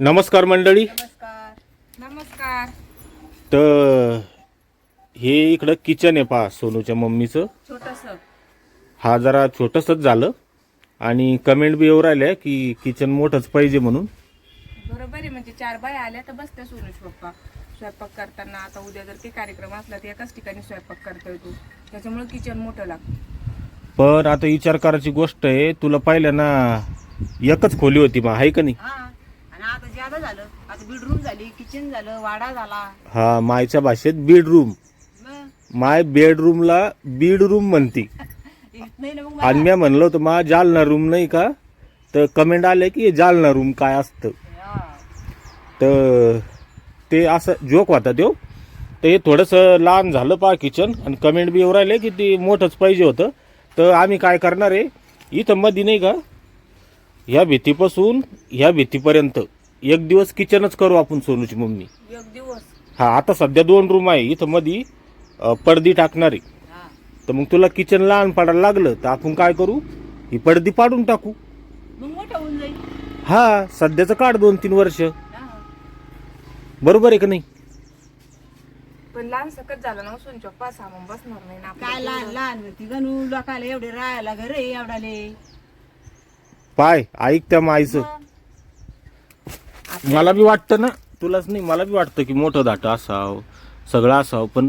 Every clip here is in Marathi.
नमस्कार मंडळी. नमस्कार. नमस्कार. तर हे इकडं किचन आहे पहा सोनूच्या मम्मीचं. छोटस. हा जरा छोटंसंच झालं. आणि कमेंट बी येऊ राहिल्या की किचन मोठंच पाहिजे म्हणून. बरोबर आहे म्हणजे चार बाय आल्या तर बसत्या सोनूश पप्पा. स्वयंपाक करताना आता उद्या जर ते कार्यक्रम असला तर एकाच ठिकाणी स्वयंपाक करता येतो त्याच्यामुळे किचन मोठं लागतं. पण आता विचार करायची गोष्ट आहे तुला पाहिलं ना एकच खोली होती मग आहे का नाही? हा झालं. आता बेडरूम झाली किचन झालं वाडा झाला. हा मायच्या भाषेत बेडरूम मग? माय बेडरूमला बेडरूम म्हणती. येत नाही ना मग आणि मी म्हणलं होतं मा जालना रूम नाही का? तर कमेंट आले की जालना रूम काय असतं? हा. तर ते असं जोक होता तो तर हे थोडंसं लहान झालं पा किचन आणि कमेंट बी येऊ राहिले की ते मोठंच पाहिजे होतं. तर आम्ही काय करणार आहे? इथं मध्ये नाही का? ह्या भीतीपासून ह्या भीतीपर्यंत. एक दिवस किचनच करू आपण सोनूची मम्मी. एक दिवस. हा आता सध्या दोन रूम आहे. इथं मध्ये अं, पडदी टाकणार हा. तर मग तुला किचन लहान पडायला लागलं तर आपण काय करू? ही पडदी पाडून टाकू. मग मोठं होऊन जाईल. हा सध्याचं काढ दोन तीन वर्ष. हा. बरोबर आहे का नाही? पण लहान सकत झालं ना सामान बसणार नाही ना आपल्या काय लहान लहान होती गणू लोकाला एवढे राहायला घर आहे एवढाले. पाय ऐक त्या माईचं. मला बी वाटतं ना. तुलाच नाही मला बी वाटतं की मोठं दाट असावं सगळं असावं पण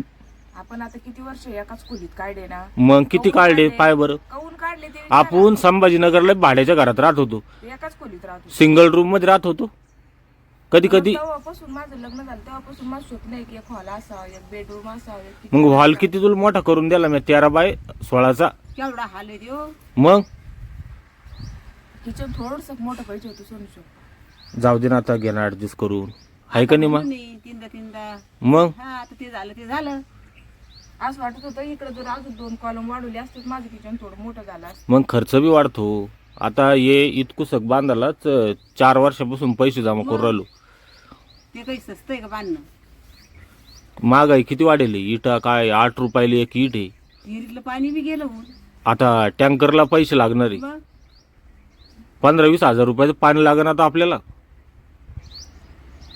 आपण आता किती वर्ष एकाच खोलीत काढले ना? मग किती काढले पाय बरं? काऊन काढले ते विचारा. आपण संभाजीनगरला भाड्याच्या घरात राहत होतो. एकाच खोलीत राहतो सिंगल रूममध्ये राहत होतो. कधी कधी तेव्हापासून माझं लग्न झालं तेव्हापासून माझं स्वप्न आहे की एक हॉल असावा एक बेडरूम असावा एक kitchen मग हॉल. किती तुला मोठा करून दिला मी तेरा बाय सोळाचा? केवढा हाल आहे मग? किचन थोडस मोठं पाहिजे होतं सोनूचं. जाऊ दे ना आता घेणार ऍडजस्ट करून. आहे का नाही मग नाही तीनदा तीनदा. मग? हा आता ते झालं ते झालं. असं वाटत होतं इकडे जर अजून दोन कॉलम वाढवले असते माझं किचन थोडं मोठं झालं असतं. मग खर्च बी वाढतो. आता ये इतकुसक बांधायलाच चार वर्षापासून पैसे जमा करून राहिलो. ते काही स्वस्त आहे का बांधणं? महागाई किती वाढेल? इटा काय आठ रुपयाला एक इट आहे. विहिरीतलं पाणी बी गेलं होऊन. आता टँकरला पैसे लागणार आहे. मग? पंधरा वीस हजार रुपयाचं पाणी लागणार आता आपल्याला.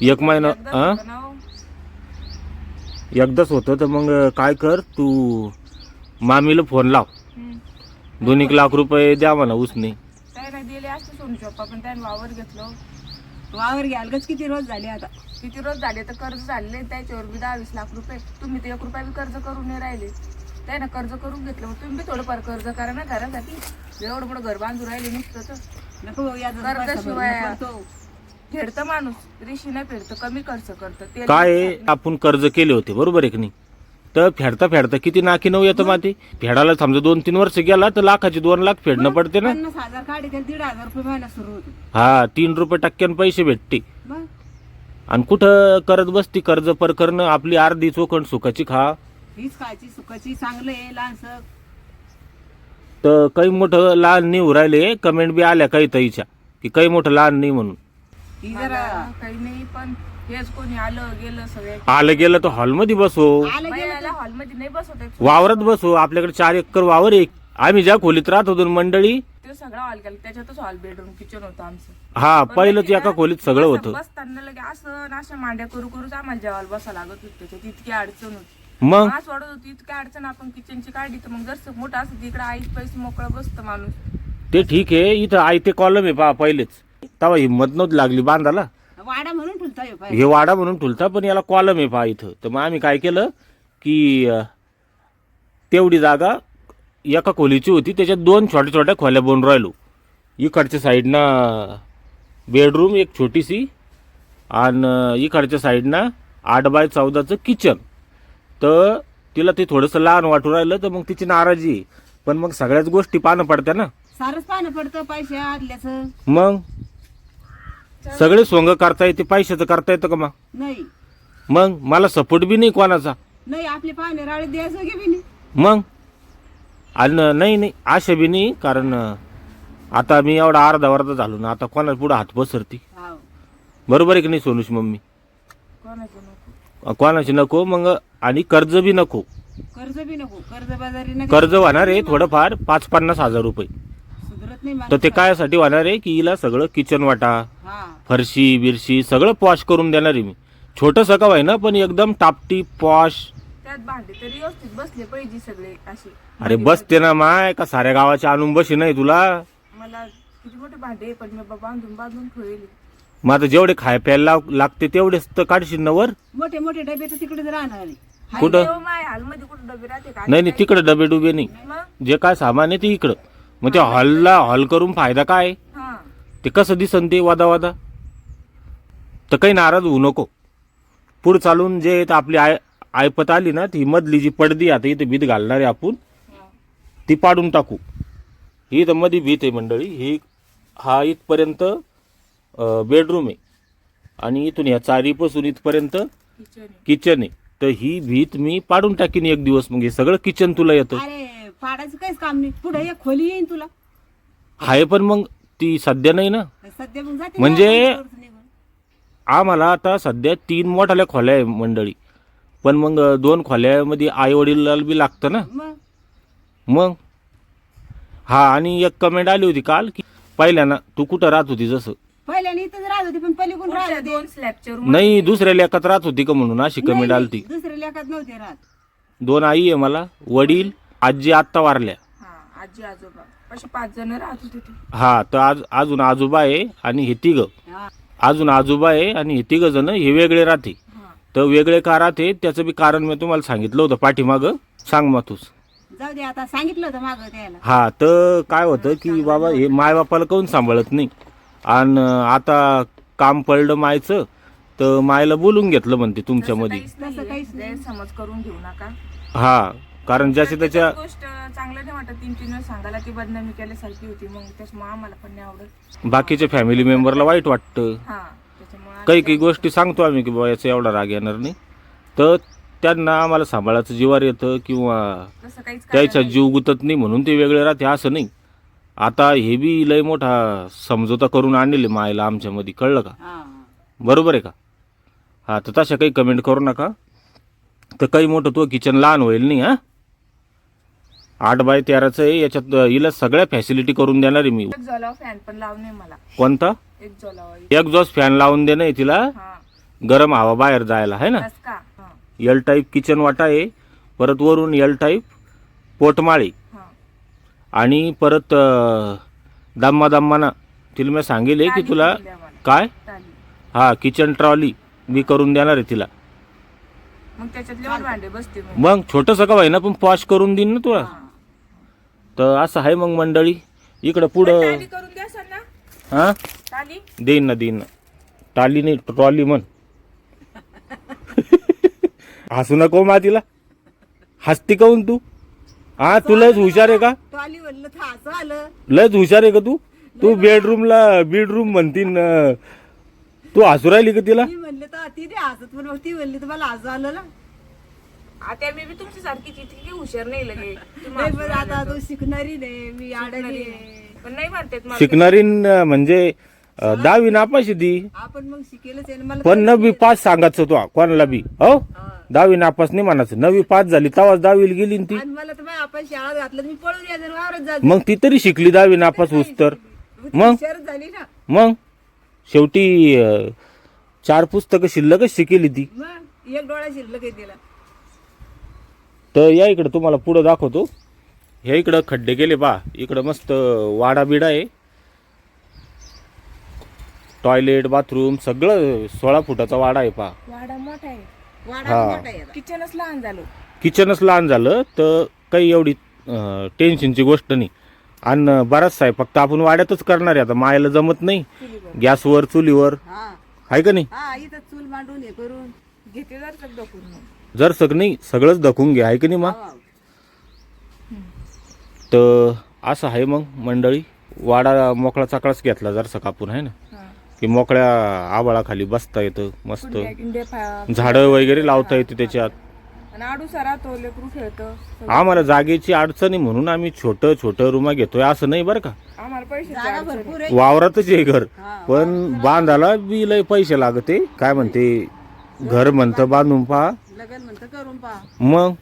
एक महिना हा? हो. एकदाच होतं तर मग काय कर तू मामीला फोन लाव. दोन एक लाख रुपये द्या म्हणा उसने त्याने दिले असते सोनू पप्पा पण त्याने वावर घेतलं वावर घ्याल गच किती रोज झाले आता किती रोज झाले तर कर्ज झाले त्याच्यावर बी दहा वीस लाख रुपये तुम्ही तर एक रुपया बी कर्ज करून नाही राहिले त्यानं कर्ज करून घेतलं मग तुम्ही बी थोडंफार कर्ज करा ना घरासाठी एवढं मोठं घर बांधून राहिले नुसतं तर नको कर्जाशिवाय-. फेडतं माणूस रेशी नाही फेडतं कमी खर्च करतं. काय आहे, आपण कर्ज केले होते बरोबर आहे की नाही? तर फेडता फेडता किती नाकी नऊ येतं माती? फेडायला समजा दोन तीन वर्ष गेला तर लाखाचे दोन लाख फेडणं पडते ना? पन्नास हजार काढे त्याला दीड हजार रुपये महिना सुरू होतो. हा तीन रुपये टक्क्यान पैसे भेटते. मग? आणि कुठं करत बसती कर्ज पर करणं आपली अर्धी चोखण सुखाची खा. हीच खायची सुखाची चांगलं आहे लहानसं तर काही मोठं लहान नाही उरायले कमेंट बी आल्या काही ताईच्या की काही मोठं लहान नाही म्हणून. जरा काही नाही पण हेच कोणी आलं गेलं सगळे. आलं गेलं तर हॉलमध्ये बसो. आलं गेलं बायाला हॉलमध्ये नाही बसवत. वावरात बसो. आपल्याकडे चार एकर वावर आहे. आम्ही ज्या खोलीत राहत होतो ना मंडळी. ते सगळं हॉल केलं. त्याच्यातच हॉल बेडरूम किचन होतं आमचं. हा पहिलंच एका? खोलीत सगळं होतं. बसताना लगे असं ना अशा मांड्या करू करूच आम्हाला जेवायला बसा लागत होती. त्याच्यात इतकी अडचण होती. मग? मास वाढत होती इतकी अडचण आपण किचनची काढली तर मग जर मोठं असं तिकडे आईच पैसे मोकळं बसतं माणूस. ते ठीक आहे. इथं आयते कॉलम आहे पहा पहिलेच. तेव्हा हिंमत नव्हती लागली बांधाला. वाडा म्हणून ठुलता हे वाडा म्हणून ठुलता पण याला कॉलम आहे पहा इथं. तर मग आम्ही काय केलं की अं, तेवढी जागा एका खोलीची होती त्याच्यात दोन छोट्या छोट्या खोल्या बनवून राहिलो. इकडच्या साईडनं बेडरूम एक छोटीशी आणि इकडच्या साईडनं आठ बाय चौदाचं किचन तर तिला ते थोडंसं लहान वाटू राहिलं तर मग तिची नाराजी आहे. पण मग सगळ्याच गोष्टी पाहणं पडत्या ना. सारच पाहणं पडतं पैसे आदल्याचं. मग? सगळे सोंग करता येते पैशाचं करता येतं का मग? नाही. मग? मला सपोर्ट बी नाही कोणाचा. नाही आपले पाहुणे राळे द्यायचं घे बी नाही? मग? आणि नाही नाही आशा बी नाही कारण आता मी एवढा अर्धा वर्धा झालो ना आता कोणा पुढे हात पसरती? हाव. बरोबर आहे की नाही सोनूश मम्मी? कोणाचं नको? अं, कोणाची नको मग आणि कर्ज बी नको. कर्ज बी नको कर्ज बाजारी नको. कर्ज होणार आहे थोडंफार पाच पन्नास हजार रुपये. नाही तर ते कायसाठी होणार आहे की हिला सगळं किचन वाटा फरशी बिरशी सगळं पॉश करून देणार आहे मी. छोटंसं का आहे ना पण एकदम टापटी पॉश त्यात भांडे तरी व्यवस्थित बसले पाहिजे सगळे असे. अरे बसते ना माय का साऱ्या गावाची आणून बशी नाही तुला? मला किती मोठे भांडे आहे, पण मी बा- बांधून बांधून ठेवले. मग आता जेवढे खाय प्यायला लाग- लागते तेवढेच तर काढशील ना वर? मोठे मोठे डबे तर तिकडेच राहणार. कुठं? नाही नाही तिकडे डबे डुबे नाही. जे काय सामान आहे ते इकडं. मग ते हॉलला हॉल करून फायदा काय? हा. ते कसं दिसन ते वादा वादा तर काही नाराज होऊ नको. पुढे चालून जे ते आपली आय आयपत आली ना ती मधली जी पडदी आता इथे भीत घालणार आहे आपण. ती पाडून टाकू. ही तर मध्ये भीत आहे मंडळी. ही हा इथपर्यंत बेडरूम आहे. आणि इथून या चारीपासून इथपर्यंत किचन आहे. किचन आहे. तर ही भीत मी पाडून टाकीन एक दिवस. मग हे सगळं किचन तुला येतं. अरे पाडायचं काहीच काम नाही. पुढे एक खोली येईन तुला. आहे पण मग ती सध्या नाही ना? सध्या मग जाते म्हणजे- ना, निघून. आम्हाला आता सध्या तीन मोठाल्या खोल्या आहे मंडळी. पण मग दोन खोल्यामध्ये आई वडील बी लागतं ना? मग? मग? हा आणि एक कमेंट आली होती काल की पहिल्याना तू कुठं राहत होती जसं? पहिल्याने इथंच राहत होती पण पलीकडून पुढच्या राहत होती. दोन स्लॅबच्या रूम नाही दुसऱ्या लेखात राहत होती का म्हणून अशी कमेंट आलती दुसऱ्या लेखात नव्हते राहत. दोन आई आहे मला वडील आजी आत्ता वारल्या. हा आजी आजोबा. असे पाच जण राहत होते ते. हा तर आज अजून आजोबा आहे आणि हे तिघ. हा. अजून आजोबा आहे आणि हे तिघ जण हे वेगळे राहते. हा. तर वेगळे का राहते त्याचं बी कारण मी तुम्हाला सांगितलं होतं पाठीमागं. सांग मग तूच. जाऊ दे आता सांगितलं होतं मागं त्याला. हा तर काय होतं की बाबा हे मायबापाला काऊन सांभाळत नाही. आणि आता काम पडलं मायचं तर मायला बोलून घेतलं म्हणते तुमच्यामध्ये. काहीच तसं काहीच नाही नाही. समज करून घेऊ नका. हा. कारण ज्याची त्याच्या गोष्ट चांगलं नाही वाटत. तीन तीन वेळ सांगायला ती बदनामी केल्यासारखी होती. मग त्याच्यामुळे आम्हाला पण नाही आवडत. बाकीच्या फॅमिली मेंबरला वाईट वाटतं. हा त्याच्यामुळे काही काही गोष्टी सांगतो आम्ही की बाबा याचा एवढा राग येणार नाही. तर त्यांना आम्हाला सांभाळायचं जीवार येतं किंवा तसं काहीच कारण त्याचा नाही. जीव गुतत नाही म्हणून ते वेगळे राहते असं नाही. आता हे बी लय मोठा समजोता करून आणले मायला आमच्यामध्ये कळलं का? हा बरोबर आहे का? हा तर तशा काही कमेंट करू नका. तर काही मोठं तो किचन लहान होईल नाही हा? आठ बाय तेराचं आहे याच्यात हिला सगळ्या फॅसिलिटी करून देणार आहे मी. एक जोलावा फॅन पण लावणे मला. कोणता? एक एक जोस फॅन लावून देणं आहे तिला. गरम हवा बाहेर जायला आहे ना? का? हा. एल टाईप किचन वाटा आहे. परत वरून एल टाईप पोटमाळी. हा. आणि परत अं, दम्मा दम्माना. तिला मी सांगेल की टाली तुला मला. काय. हा किचन ट्रॉली मी करून देणार आहे तिला. मग त्याच्यात लेवल भांडे बसते मी मग छोटंसं का ना पण पॉश करून देईन ना तुला. हा. तर असं आहे मग मंडळी. इकडं पुढं टाली करून द्या सर ना. हा? टाली देईन ना देईन ना. टाली नाही ट्रॉली म्हण. हसू नको मा तिला हसती काऊन तू? हा तू लयच हुशार आहे का? तो आली म्हणलं तर असं आलं. लयच हुशार आहे का तू? तू बेडरूमला बेडरूम म्हणतीन अं, तू हसू राहिली का तिला? मी म्हणले तर ती दे हसत पण मग ती म्हणली तर मला हसू आलं ना. आता मी बी तुमची सारखीच इतकी काही हुशार नाही लगे. तुम्ही नाही हसून पण राहिले आता. तू शिकणारी नाही मी शिकणारी. पण नाही म्हणतात मला. शिकणारी न- म्हणजे अं, दहावी नापाशी दी आपण मग शिकेलच आहे ना मला पण नववी पास सांगायचं तो कोणाला बी हो? हा. दहावी नापास नाही म्हणायचं. नववी पास झाली तेव्हाच दहावीला गेली न ती. आणि मला तर माझ्या आपण शाळा घातलं तर मी पळून यायचं वावरत जात मग ती तरी शिकली दहावी नापास होस तर मग? हुशारच झाली ना. मग? शेवटी अं, चार पुस्तकं शिल्लकच शिकेली ती. मग एक डोळा शिल्लक तिला. तर या इकडं तुम्हाला पुढं दाखवतो. ह्या इकडं खड्डे गेले बा इकडं मस्त वाडा बिडा आहे. टॉयलेट बाथरूम सगळं सोळा फुटाचा वाडा आहे पा वाडा मोठा आहे. वाडा हा. मोठा आहे आता. किचनच लहान झालं. किचनच लहान झालं तर काही एवढी अं, टेन्शनची गोष्ट नाही. आणि बराचसा आहे फक्त आपण वाड्यातच करणार आहे आता. मायाला जमत नाही. गॅसवर चुलीवर. हा. आहे का नाही? हा इथं चूल मांडून हे करून घेते जर सगळं पूर्ण. जर सग नाही सगळंच धकून घ्या आहे की नाही मग हा. तर असं आहे मग मंडळी. वाडा मोकळा चाकळाच घेतला जर कापून आहे ना. की मोकळ्या आबाळाखाली बसता येतं मस्त. झाडं वगैरे लावता येते त्याच्यात. सगळं. आम्हाला जागेची अडचण म्हणून आम्ही छोटं छोटं रूमा घेतोय असं नाही बरं का? वावरातच आहे घर. हा, पण बांधायला बी लय पैसे लागते. काय म्हणते? घर म्हणतं बांधून पहा. लग्न म्हणतं करून पहा. मग?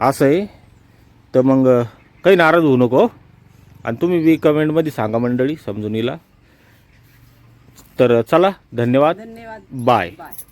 असं आहे? तर मग काही नाराज होऊ नको आणि तुम्ही बी कमेंटमध्ये सांगा मंडळी समजून तर चला धन्यवाद. धन्यवाद. बाय. बाय.